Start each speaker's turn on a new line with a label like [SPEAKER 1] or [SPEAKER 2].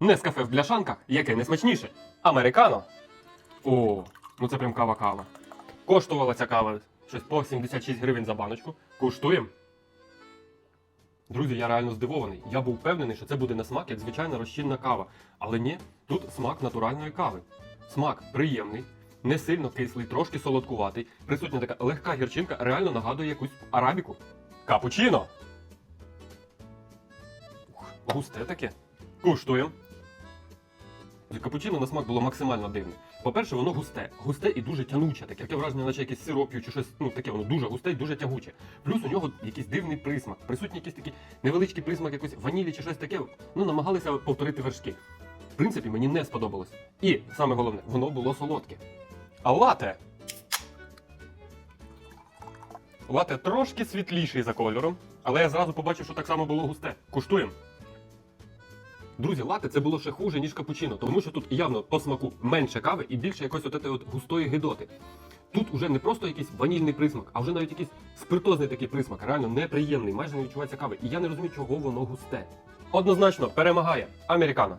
[SPEAKER 1] Нескафе в бляшанках, яке не смачніше. Американо. О, ну це прям кава-кава. Коштувала ця кава щось по 76 гривень за баночку. Куштуємо. Друзі, я реально здивований. Я був впевнений, що це буде на смак, як звичайна розчинна кава. Але ні, тут смак натуральної кави. Смак приємний, не сильно кислий, трошки солодкуватий. Присутня така легка гірчинка, реально нагадує якусь арабіку. Капучино. Густе таке. Куштуємо. Капучино на смак було максимально дивне. По-перше, воно густе, густе і дуже тянуче, таке таке враження, наче якесь сироп'ю чи щось, ну таке воно дуже густе і дуже тягуче. Плюс у нього якийсь дивний присмак. Присутній якийсь такий невеличкий присмак якоїсь ванілі чи щось таке. Ну, намагалися повторити вершки. В принципі, мені не сподобалось. І саме головне, воно було солодке. А лате. Лате трошки світліший за кольором, але я зразу побачив, що так само було густе. Куштуємо. Друзі, лати це було ще хуже, ніж капучино, тому що тут явно по смаку менше кави і більше якось от от густої гидоти. Тут уже не просто якийсь ванільний присмак, а вже навіть якийсь спиртозний такий присмак, реально неприємний, майже не відчувається кави. І я не розумію, чого воно густе. Однозначно перемагає американо.